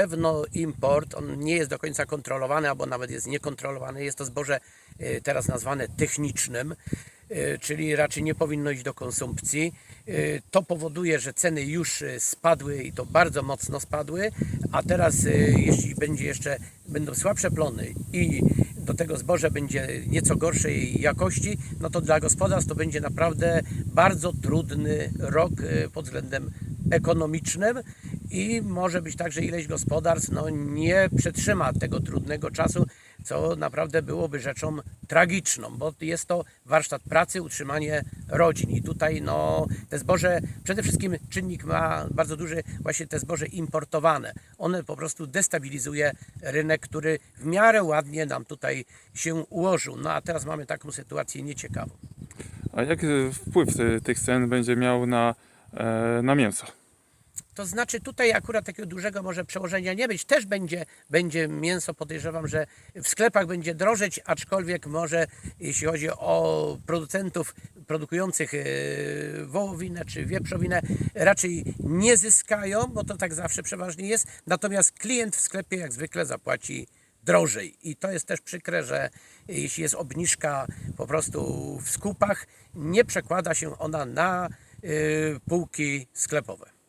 pewno import, on nie jest do końca kontrolowany, albo nawet jest niekontrolowany. Jest to zboże e, teraz nazwane technicznym, e, czyli raczej nie powinno iść do konsumpcji. E, To powoduje, że ceny już spadły i to bardzo mocno spadły, a teraz jeśli będzie jeszcze, będą słabsze plony i do tego zboże będzie nieco gorszej jakości, no to dla gospodarstw to będzie naprawdę bardzo trudny rok pod względem ekonomicznym i może być tak, że ileś gospodarstw no, nie przetrzyma tego trudnego czasu, co naprawdę byłoby rzeczą tragiczną, bo jest to warsztat pracy, utrzymanie rodzin i tutaj no, te zboże, przede wszystkim czynnik ma bardzo duży właśnie te zboże importowane. One po prostu destabilizuje rynek, który w miarę ładnie nam tutaj się ułożył. No a teraz mamy taką sytuację nieciekawą. A jaki wpływ ty- tych cen będzie miał na, e, na mięso? To znaczy tutaj akurat takiego dużego może przełożenia nie być. Też będzie, będzie mięso, podejrzewam, że w sklepach będzie drożeć, aczkolwiek może jeśli chodzi o producentów produkujących e, wołowinę czy wieprzowinę, raczej nie zyskają, bo to tak zawsze przeważnie jest. Natomiast klient w sklepie jak zwykle zapłaci drożej. I to jest też przykre, że jeśli jest obniżka po prostu w skupach, nie przekłada się ona na e, półki sklepowe.